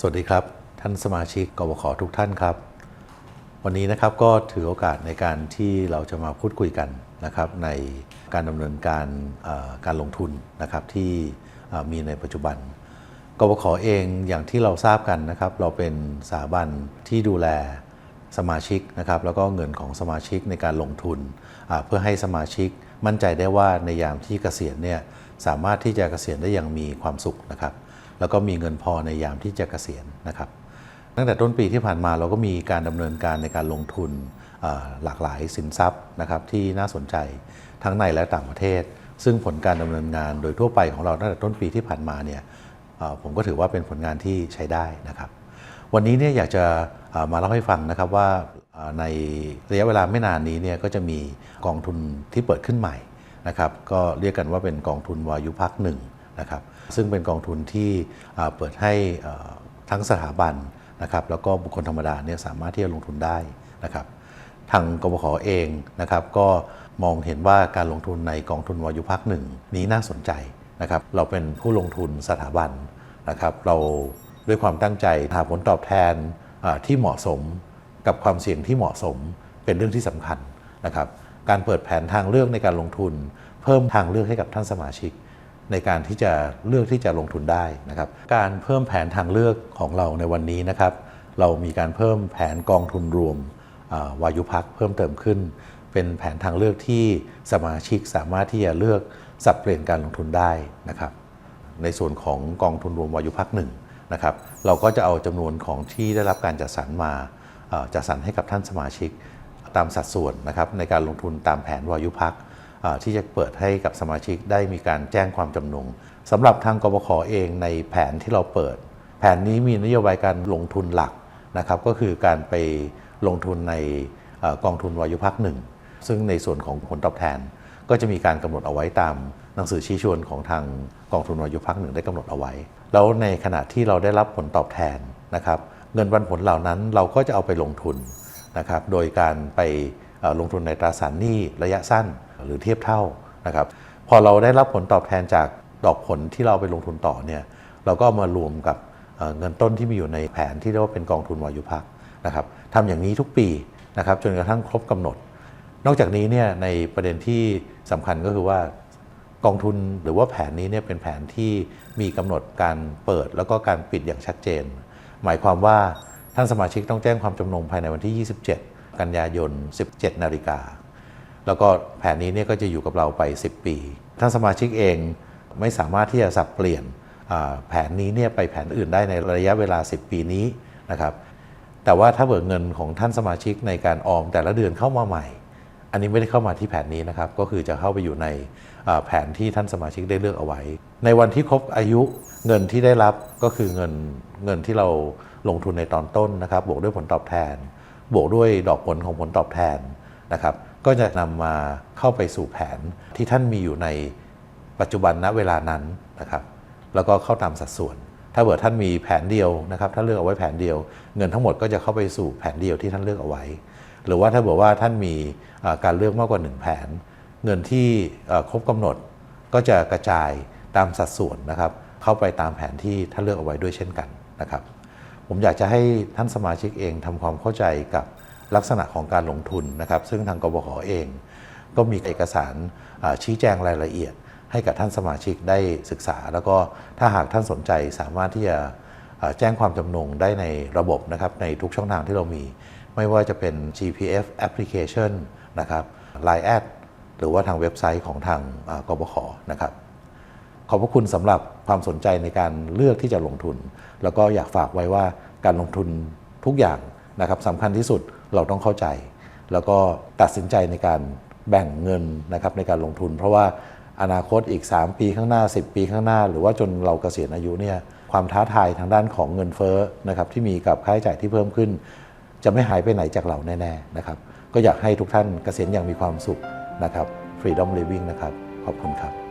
สวัสดีครับ ท่านสมาชิกกบขทุกท่านครับ วันนี้นะครับก็ถือโอกาสในการที่เราจะมาพูดคุยกันนะครับในการดำเนินการการลงทุนนะครับที่มีในปัจจุบันกบขเองอย่างที่เราทราบกันนะครับ เราเป็นสถาบันที่ดูแลสมาชิกนะครับ แล้วก็เงินของสมาชิกในการลงทุน เพื่อให้สมาชิกมั่นใจได้ว่าในยามที่เกษียณเนี่ยสามารถที่จะเกษียณได้อย่างมีความสุขนะครับ แล้วก็มีเงินพอในยามที่จะเกษียณนะครับ ตั้งแต่ต้นปีที่ผ่านมาเราก็มีการดำเนินการในการลงทุนหลากหลายสินทรัพย์นะครับที่น่าสนใจทั้งในและต่างประเทศ ซึ่งผลการดำเนินงานโดยทั่วไปของเราตั้งแต่ต้นปีที่ผ่านมาเนี่ยผมก็ถือว่าเป็นผลงานที่ใช้ได้นะครับ วันนี้เนี่ยอยากจะมาเล่าให้ฟังนะครับว่าในระยะเวลาไม่นานนี้เนี่ยก็จะมีกองทุนที่เปิดขึ้นใหม่นะครับก็เรียกกันว่าเป็นกองทุนวายุพักหนึ่ง นะครับซึ่งเป็นกองทุนที่เปิดให้ทั้งสถาบันนะครับแล้วก็บุคคลธรรมดาเนี่ยสามารถที่จะลงทุนได้นะครับทางกบขเองนะครับก็มองเห็นว่าการลงทุนในกองทุนวายุพักหนึ่งนี้น่าสนใจนะครับเราเป็นผู้ลงทุนสถาบันนะครับเราด้วยความตั้งใจหาผลตอบแทนที่เหมาะสมกับความเสี่ยงที่เหมาะสมเป็นเรื่องที่สำคัญนะครับการเปิดแผนทางเลือกในการลงทุน เพิ่มทางเลือกให้กับท่านสมาชิก ในการที่จะเลือกที่จะลงทุนได้นะครับ การเพิ่มแผนทางเลือกของเราในวันนี้นะครับ เรามีการเพิ่มแผนกองทุนรวมวายุพักเพิ่มเติมขึ้น เป็นแผนทางเลือกที่สมาชิกสามารถที่จะเลือกสับเปลี่ยนการลงทุนได้นะครับ ในส่วนของกองทุนรวมวายุพักหนึ่งนะครับ เราก็จะเอาจำนวนของที่ได้รับการจัดสรรมาจัดสรรให้กับท่านสมาชิกตามสัดส่วนนะครับในการลงทุนตามแผนวายุพัก ที่จะเปิดให้กับสมาชิกได้มีการแจ้งความจำนงสำหรับทางกบขเองในแผนที่เราเปิด แผนนี้มีนโยบายการลงทุนหลักนะครับก็คือการไปลงทุนในอกองทุนวายุพักหนึ่งซึ่งในส่วนของผลตอบแทน ก็จะมีการกำหนดเอาไว้ตามหนังสือชี้ชวนของทางกองทุนวายุพักหนึ่งได้กำหนดเอาไว้ แล้วในขณะที่เราได้รับผลตอบแทนนะครับเงินปันผลเหล่านั้นเราก็จะเอาไปลงทุนนะครับโดยการไปลงทุนในตราสารหนี้ระยะสั้น หรือเทียบเท่านะครับพอเราได้รับผลตอบแทนจากดอกผลที่เราไปลงทุนต่อเนี่ยเราก็เอามารวมกับเเงินต้นที่มีอยู่ในแผนที่เรียกว่าเป็นกองทุนวายุพักนะครับทำอย่างนี้ทุกปีนะครับจนกระทั่งครบกำหนด นอกจากนี้เนี่ยในประเด็นที่สำคัญก็คือว่ากองทุนหรือว่าแผนนี้เนี่ยเป็นแผนที่มีกำหนดการเปิดแล้วก็การปิดอย่างชัดเจน หมายความว่าท่านสมาชิกต้องแจ้งความจำนงภายในวันที่ 27 กันยายน 17 นาฬิกา แล้วก็แผนนี้เนี่ยก็จะอยู่กับเราไป 10 ปีท่านสมาชิกเองไม่สามารถที่จะสับเปลี่ยนแผนนี้เนี่ยไปแผนอื่นได้ในระยะเวลา 10 ปีนี้นะครับ แต่ว่าถ้าเบิกเงินของท่านสมาชิกในการออมแต่ละเดือนเข้ามาใหม่ อันนี้ไม่ได้เข้ามาที่แผนนี้นะครับ ก็คือจะเข้าไปอยู่ในแผนที่ท่านสมาชิกได้เลือกเอาไว้ ในวันที่ครบอายุเงินที่ได้รับก็คือเงินเงินที่เราลงทุนในตอนต้นนะครับ บวกด้วยผลตอบแทน บวกด้วยดอกผลของผลตอบแทนนะครับ ก็จะนำมาเข้าไปสู่แผนที่ท่านมีอยู่ในปัจจุบันณเวลานั้นนะครับ แล้วก็เข้าตามสัดส่วน ถ้าเกิดท่านมีแผนเดียวนะครับถ้าเลือกเอาไว้แผนเดียว เงินทั้งหมดก็จะเข้าไปสู่แผนเดียวที่ท่านเลือกเอาไว้ หรือว่าถ้าบอกว่าท่านมีการเลือกมากกว่า 1 แผน เงินที่ครบกำหนดก็จะกระจายตามสัดส่วนนะครับ เข้าไปตามแผนที่ท่านเลือกเอาไว้ด้วยเช่นกันนะครับ ผมอยากจะให้ท่านสมาชิกเองทำความเข้าใจกับ ลักษณะของการลงทุนนะครับ ซึ่งทางกบขเอง ก็มีเอกสารชี้แจงรายละเอียด ให้กับท่านสมาชิกได้ศึกษา แล้วก็ถ้าหากท่านสนใจสามารถที่จะแจ้งความจำนงได้ในระบบนะครับในทุกช่องทางที่เรามี ไม่ว่าจะเป็น GPF application นะครับ Line แอดหรือว่าทางเว็บไซต์ของทางกบขนะครับขอบพระคุณสำหรับความสนใจในการเลือกที่จะลงทุน แล้วก็อยากฝากไว้ว่าการลงทุนทุกอย่างนะครับสำคัญที่สุด เราต้องเข้าใจ แล้วก็ตัดสินใจในการแบ่งเงินนะครับในการลงทุน เพราะว่าอนาคตอีก 3 ปีข้างหน้า 10 ปีข้างหน้า หรือว่าจนเราเกษียณอายุเนี่ยความท้าทายทางด้านของเงินเฟ้อนะครับที่มีกับค่าใช้จ่ายที่เพิ่มขึ้น จะไม่หายไปไหนจากเราแน่ๆนะครับก็อยากให้ทุกท่านเกษียณอย่างมีความสุขนะครับ Freedom Living นะครับ ขอบคุณครับ